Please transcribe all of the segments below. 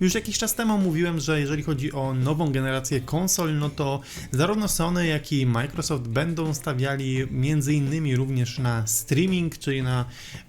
Już jakiś czas temu mówiłem, że jeżeli chodzi o nową generację konsol, no to zarówno Sony, jak i Microsoft będą stawiali między innymi również na streaming, czyli na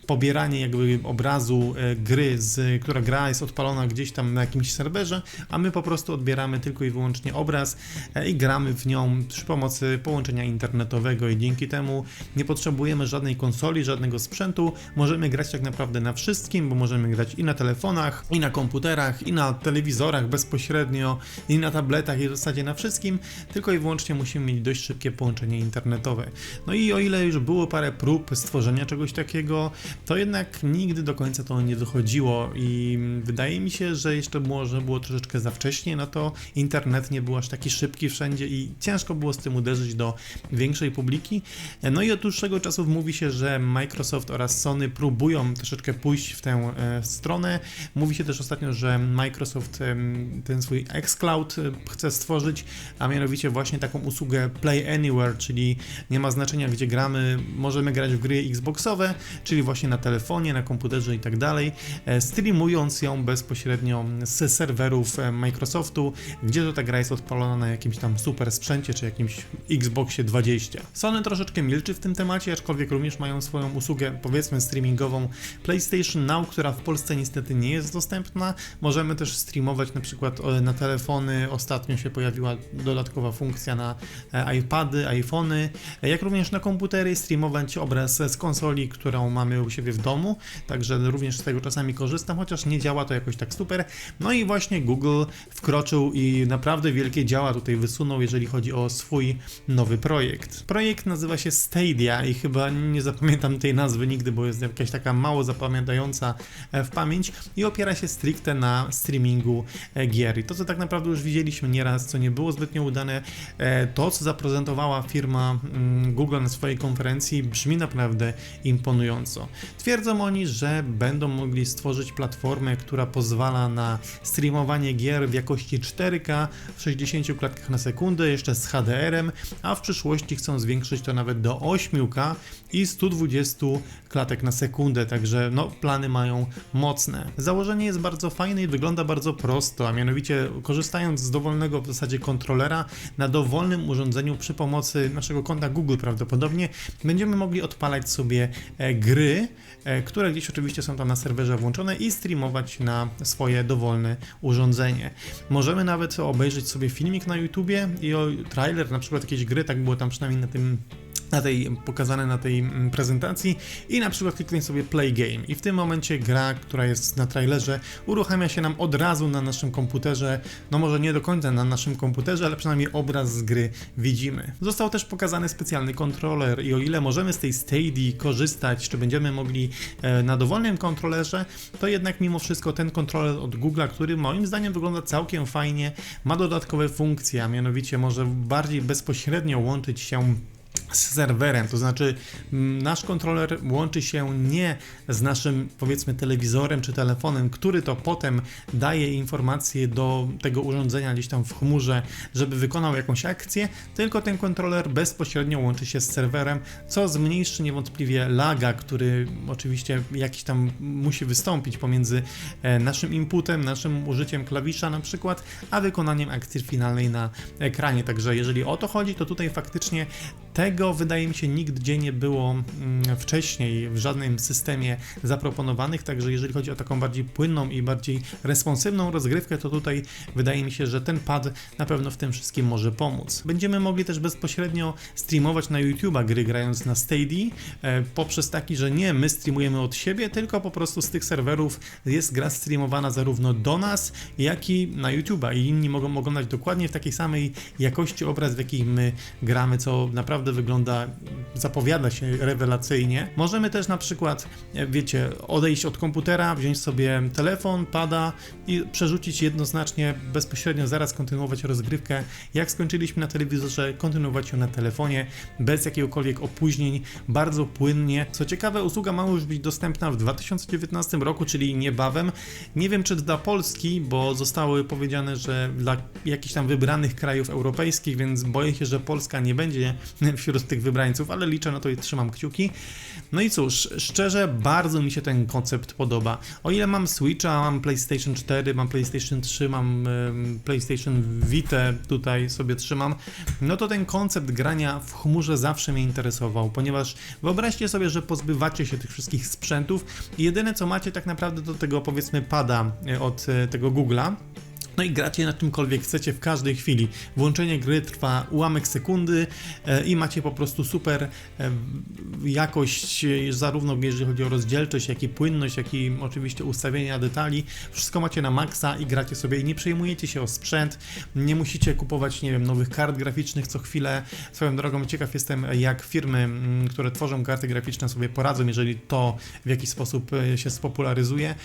pobieranie jakby obrazu e, gry, z, która gra jest odpalona gdzieś tam na jakimś serwerze, a my po prostu odbieramy tylko i wyłącznie obraz e, i gramy w nią przy pomocy połączenia internetowego. I dzięki temu nie potrzebujemy żadnej konsoli, żadnego sprzętu, możemy grać tak naprawdę na wszystkim, bo możemy grać i na telefonach, i na komputerach, i na telewizorach bezpośrednio, i na tabletach, i w zasadzie na wszystkim, tylko i wyłącznie musimy mieć dość szybkie połączenie internetowe. No i o ile już było parę prób stworzenia czegoś takiego, to jednak nigdy do końca to nie dochodziło i wydaje mi się, że jeszcze może było troszeczkę za wcześnie, no to internet nie był aż taki szybki wszędzie i ciężko było z tym uderzyć do większej publiki. No i od dłuższego czasu mówi się, że Microsoft oraz Sony próbują troszeczkę pójść w tę e, stronę. Mówi się też ostatnio, że Microsoft em, ten swój xCloud e, chce stworzyć, a mianowicie właśnie taką usługę Play Anywhere, czyli nie ma znaczenia gdzie gramy, możemy grać w gry Xboxowe, czyli właśnie na telefonie, na komputerze i tak dalej, e, streamując ją bezpośrednio z serwerów e, Microsoftu, gdzie to ta gra jest odpalona na jakimś tam super sprzęcie, czy jakimś Xboxie 20. Sony troszeczkę milczy w tym temacie, aczkolwiek również mają swoją usługę, powiedzmy streamingową PlayStation Now, która w Polsce niestety nie jest dostępna. Możemy też streamować na przykład e, na telefony, ostatnio się pojawiła dodatkowa funkcja na iPady, iPhony, jak również na komputery, streamować obraz z konsoli, którą mamy u siebie w domu, także również z tego czasami korzystam, chociaż nie działa to jakoś tak super. No i właśnie Google wkroczył i naprawdę wielkie działa tutaj wysunął, jeżeli chodzi o swój nowy projekt. Projekt nazywa się Stadia i chyba nie zapamiętam tej nazwy nigdy, bo jest jakaś taka mało zapamiętająca e, w pamięć i opiera się stricte na streamingu e, gier. I to, co tak naprawdę już widzieliśmy nieraz, co nie było zbytnio udane, e, to, co zaprezentowała firma mm, Google na swojej konferencji, brzmi naprawdę imponująco. Twierdzą oni, że będą mogli stworzyć platformę, która pozwala na streamowanie gier w jakości 4K w 60 klatkach na sekundę, jeszcze z HDR-em, a w przyszłości chcą zwiększyć to nawet do 8K i 120 klatek na sekundę, także no plany mają mocne. Założenie jest bardzo fajne i wygląda bardzo prosto, a mianowicie korzystając z dowolnego w zasadzie kontrolera na dowolnym urządzeniu przy pomocy naszego konta Google prawdopodobnie będziemy mogli odpalać sobie e, e, które gdzieś oczywiście są tam na serwerze włączone i streamować na swoje dowolne urządzenie. Możemy nawet obejrzeć sobie filmik na YouTubie i trailer na przykład jakiejś gry, tak było tam przynajmniej na tym na tej, pokazane na tej mm, prezentacji i na przykład kliknąć sobie play game i w tym momencie gra, która jest na trailerze uruchamia się nam od razu na naszym komputerze, no może nie do końca na naszym komputerze, ale przynajmniej obraz z gry widzimy. Został też pokazany specjalny kontroler i o ile możemy z tej Stadia korzystać, czy będziemy mogli e, na dowolnym kontrolerze, to jednak mimo wszystko ten kontroler od Google'a, który moim zdaniem wygląda całkiem fajnie, ma dodatkowe funkcje, a mianowicie może bardziej bezpośrednio łączyć się z serwerem, to znaczy mm, nasz kontroler łączy się nie z naszym powiedzmy telewizorem czy telefonem, który to potem daje informacje do tego urządzenia gdzieś tam w chmurze, żeby wykonał jakąś akcję, tylko ten kontroler bezpośrednio łączy się z serwerem, co zmniejszy niewątpliwie laga, który oczywiście jakiś tam musi wystąpić pomiędzy e, naszym inputem, naszym użyciem klawisza na przykład, a wykonaniem akcji finalnej na ekranie. Także jeżeli o to chodzi, to tutaj faktycznie tego wydaje mi się nigdzie nie było mm, wcześniej w żadnym systemie zaproponowanych, także jeżeli chodzi o taką bardziej płynną i bardziej responsywną rozgrywkę, to tutaj wydaje mi się, że ten pad na pewno w tym wszystkim może pomóc. Będziemy mogli też bezpośrednio streamować na YouTube'a gry grając na Stadia e, poprzez taki, że nie my streamujemy od siebie, tylko po prostu z tych serwerów jest gra streamowana zarówno do nas, jak i na YouTube'a i inni mogą oglądać dokładnie w takiej samej jakości obraz, w jakiej my gramy, co naprawdę wygląda, zapowiada się rewelacyjnie. Możemy też na przykład, e, wiecie, odejść od komputera, wziąć sobie telefon, pada i przerzucić jednoznacznie, bezpośrednio zaraz kontynuować rozgrywkę. Jak skończyliśmy na telewizorze, kontynuować ją na telefonie, bez jakiegokolwiek opóźnień, bardzo płynnie. Co ciekawe, usługa ma już być dostępna w 2019 roku, czyli niebawem. Nie wiem, czy dla Polski, bo zostały powiedziane, że dla jakichś tam wybranych krajów europejskich, więc boję się, że Polska nie będzie wśród tych wybrańców, ale liczę na to i trzymam kciuki. No i cóż, szczerze, bardzo mi się ten koncept podoba. O ile mam Switcha, mam PlayStation 4, mam PlayStation 3, mam PlayStation Vita, tutaj sobie trzymam, no to ten koncept grania w chmurze zawsze mnie interesował, ponieważ wyobraźcie sobie, że pozbywacie się tych wszystkich sprzętów i jedyne co macie tak naprawdę do tego powiedzmy pada e, od e, tego Google'a, no i gracie na czymkolwiek chcecie w każdej chwili. Włączenie gry trwa ułamek sekundy e, i macie po prostu super e, jakość, e, zarówno jeżeli chodzi o rozdzielczość, jak i płynność, jak i oczywiście ustawienia detali. Wszystko macie na maksa i gracie sobie i nie przejmujecie się o sprzęt. Nie musicie kupować, nie wiem, nowych kart graficznych co chwilę. Swoją drogą ciekaw jestem, jak firmy, mm, które tworzą karty graficzne sobie poradzą, jeżeli to w jakiś sposób się spopularyzuje.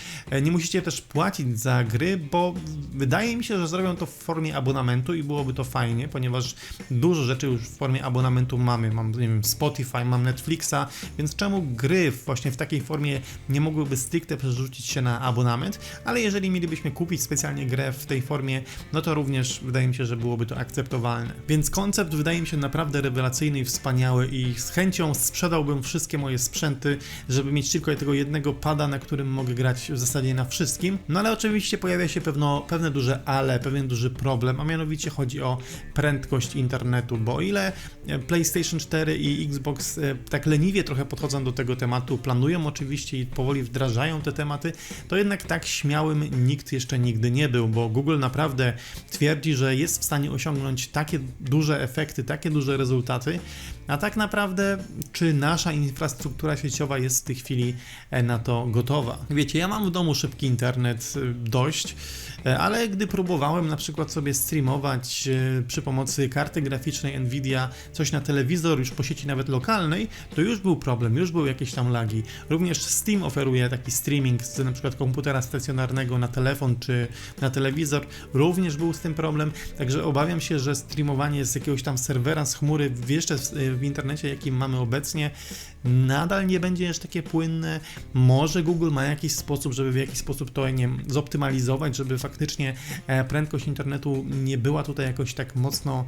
Nie musicie też płacić za gry, bo wydaje mi się, że zrobią to w formie abonamentu i byłoby to fajnie, ponieważ dużo rzeczy już w formie abonamentu mamy. Mam, nie wiem, Spotify, mam Netflixa, więc czemu gry właśnie w takiej formie nie mogłyby stricte przerzucić się na abonament? Ale jeżeli mielibyśmy kupić specjalnie grę w tej formie, no to również wydaje mi się, że byłoby to akceptowalne. Więc koncept wydaje mi się naprawdę rewelacyjny i wspaniały i z chęcią sprzedałbym wszystkie moje sprzęty, żeby mieć tylko tego jednego pada, na którym mogę grać w zasadzie na wszystkim. No ale oczywiście pojawia się pewno, pewne duże ale, pewien duży problem, a mianowicie chodzi o prędkość internetu, bo o ile e, PlayStation 4 i Xbox e, tak leniwie trochę podchodzą do tego tematu, planują oczywiście i powoli wdrażają te tematy, to jednak tak śmiałym nikt jeszcze nigdy nie był, bo Google naprawdę twierdzi, że jest w stanie osiągnąć takie duże efekty, takie duże rezultaty, a tak naprawdę, czy nasza infrastruktura sieciowa jest w tej chwili e, na to gotowa? Wiecie, ja mam w domu szybki internet dość, ale gdy próbowałem na przykład sobie streamować e, przy pomocy karty graficznej Nvidia coś na telewizor już po sieci nawet lokalnej, to już był problem, już były jakieś tam lagi. Również Steam oferuje taki streaming z na przykład komputera stacjonarnego na telefon czy na telewizor, również był z tym problem, także obawiam się, że streamowanie z jakiegoś tam serwera z chmury jeszcze w, w internecie, jaki mamy obecnie, nadal nie będzie jeszcze takie płynne. Może Google ma jakiś sposób, żeby w jakiś sposób to nie zoptymalizować, żeby faktycznie e, prędkość internetu nie była tutaj jakoś tak mocno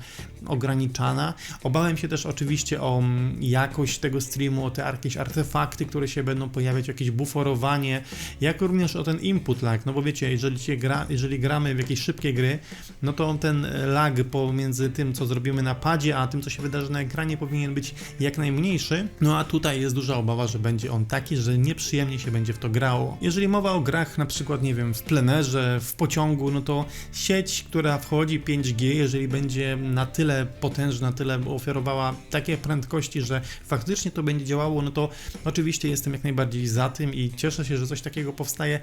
ograniczana. Obawiam się też oczywiście o mm, jakość tego streamu, o te jakieś artefakty, które się będą pojawiać, jakieś buforowanie, jak również o ten input lag, no bo wiecie, jeżeli, się gra, jeżeli gramy w jakieś szybkie gry, no to ten lag pomiędzy tym, co zrobimy na padzie, a tym, co się wydarzy na ekranie, powinien być jak najmniejszy. No a tutaj jest duża obawa, że będzie on taki, że nieprzyjemnie się będzie w to grało. Jeżeli mowa o grach, na przykład, nie wiem, w plenerze, w pociągu, no to sieć, która wchodzi 5G, jeżeli będzie na tyle potężna, tyle oferowała takie prędkości, że faktycznie to będzie działało, no to oczywiście jestem jak najbardziej za tym i cieszę się, że coś takiego powstaje.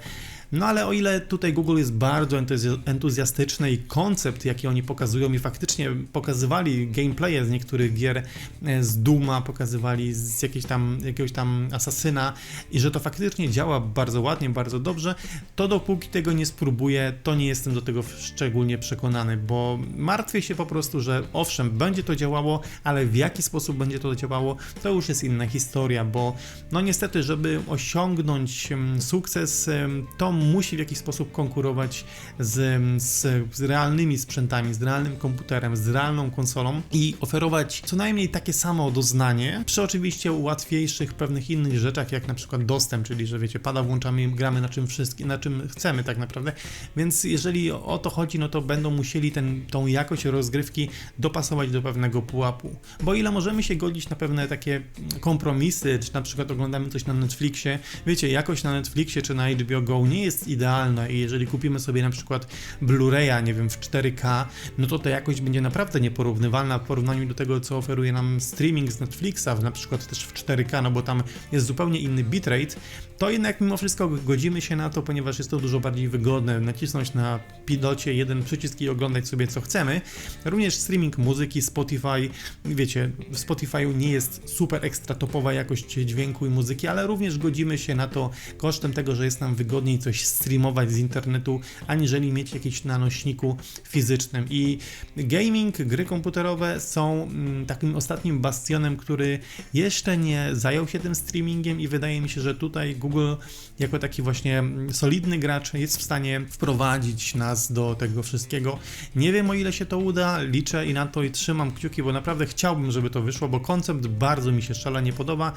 No ale o ile tutaj Google jest bardzo entuzja- entuzjastyczny i koncept, jaki oni pokazują i faktycznie pokazywali gameplaye z niektórych gier e, z Duma, pokazywali z jakiejś tam, jakiegoś tam asasyna i że to faktycznie działa bardzo ładnie, bardzo dobrze, to dopóki tego nie spróbuję, to nie jestem do tego szczególnie przekonany, bo martwię się po prostu, że owszem, będzie to działało, ale w jaki sposób będzie to działało, to już jest inna historia, bo no niestety, żeby osiągnąć em, sukces, em, to musi w jakiś sposób konkurować z, z, z realnymi sprzętami, z realnym komputerem, z realną konsolą i oferować co najmniej takie samo doznanie, przy oczywiście łatwiejszych pewnych innych rzeczach, jak na przykład dostęp, czyli że wiecie, pada, włączamy, gramy na czym wszystkim, na czym chcemy tak naprawdę, więc jeżeli o to chodzi, no to będą musieli ten, tą jakość rozgrywki dopasować do pewnego pułapu, bo ile możemy się godzić na pewne takie kompromisy, czy na przykład oglądamy coś na Netflixie, wiecie, jakość na Netflixie czy na HBO Go nie jest idealna i jeżeli kupimy sobie na przykład Blu-raya, nie wiem, w 4K, no to ta jakość będzie naprawdę nieporównywalna w porównaniu do tego, co oferuje nam streaming z Netflixa, na przykład też w 4K, no bo tam jest zupełnie inny bitrate, to jednak mimo wszystko godzimy się na to, ponieważ jest to dużo bardziej wygodne, nacisnąć na pilocie jeden przycisk i oglądać sobie co chcemy. Również streaming muzyki, Spotify, wiecie, w Spotify'u nie jest super ekstra topowa jakość dźwięku i muzyki, ale również godzimy się na to kosztem tego, że jest nam wygodniej coś streamować z internetu, aniżeli mieć jakieś na nośniku fizycznym. I gaming, gry komputerowe są mm, takim ostatnim bastionem, który jeszcze nie zajął się tym streamingiem i wydaje mi się, że tutaj Google jako taki właśnie mm, solidny gracz jest w stanie wprowadzić nas czas do tego wszystkiego. Nie wiem o ile się to uda, liczę i na to i trzymam kciuki, bo naprawdę chciałbym, żeby to wyszło, bo koncept bardzo mi się szalenie podoba.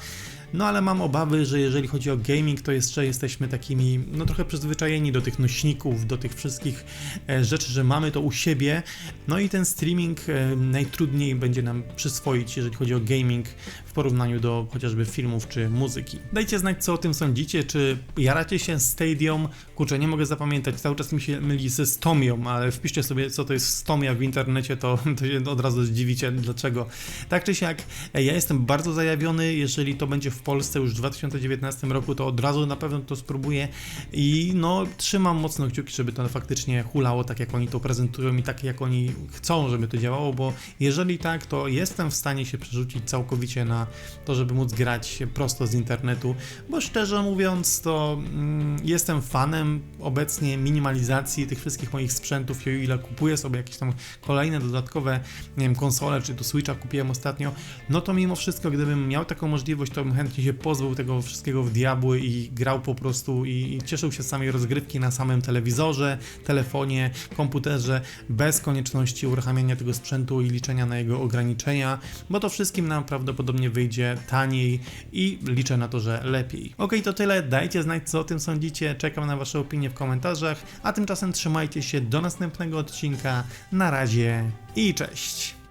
No ale mam obawy, że jeżeli chodzi o gaming, to jeszcze jesteśmy takimi, no trochę przyzwyczajeni do tych nośników, do tych wszystkich e, rzeczy, że mamy to u siebie. No i ten streaming e, najtrudniej będzie nam przyswoić, jeżeli chodzi o gaming w porównaniu do chociażby filmów czy muzyki. Dajcie znać, co o tym sądzicie, czy jaracie się Stadium? Kurczę, nie mogę zapamiętać, cały czas mi się myli ze Stomią, ale wpiszcie sobie, co to jest Stomia w internecie, to, to się od razu zdziwicie, dlaczego. Tak czy siak, e, ja jestem bardzo zajawiony, jeżeli to będzie w Polsce już w 2019 roku, to od razu na pewno to spróbuję i no trzymam mocno kciuki, żeby to faktycznie hulało tak, jak oni to prezentują i tak, jak oni chcą, żeby to działało, bo jeżeli tak, to jestem w stanie się przerzucić całkowicie na to, żeby móc grać prosto z internetu, bo szczerze mówiąc, to mm, jestem fanem obecnie minimalizacji tych wszystkich moich sprzętów i o ile kupuję sobie jakieś tam kolejne dodatkowe, nie wiem, konsole, czy do Switcha kupiłem ostatnio, no to mimo wszystko, gdybym miał taką możliwość, to bym chętnie się pozbył tego wszystkiego w diabły i grał po prostu i, i cieszył się z samej rozgrywki na samym telewizorze, telefonie, komputerze, bez konieczności uruchamiania tego sprzętu i liczenia na jego ograniczenia, bo to wszystkim nam prawdopodobnie wyjdzie taniej i liczę na to, że lepiej. Ok, to tyle, dajcie znać co o tym sądzicie, czekam na wasze opinie w komentarzach, a tymczasem trzymajcie się do następnego odcinka, na razie i cześć!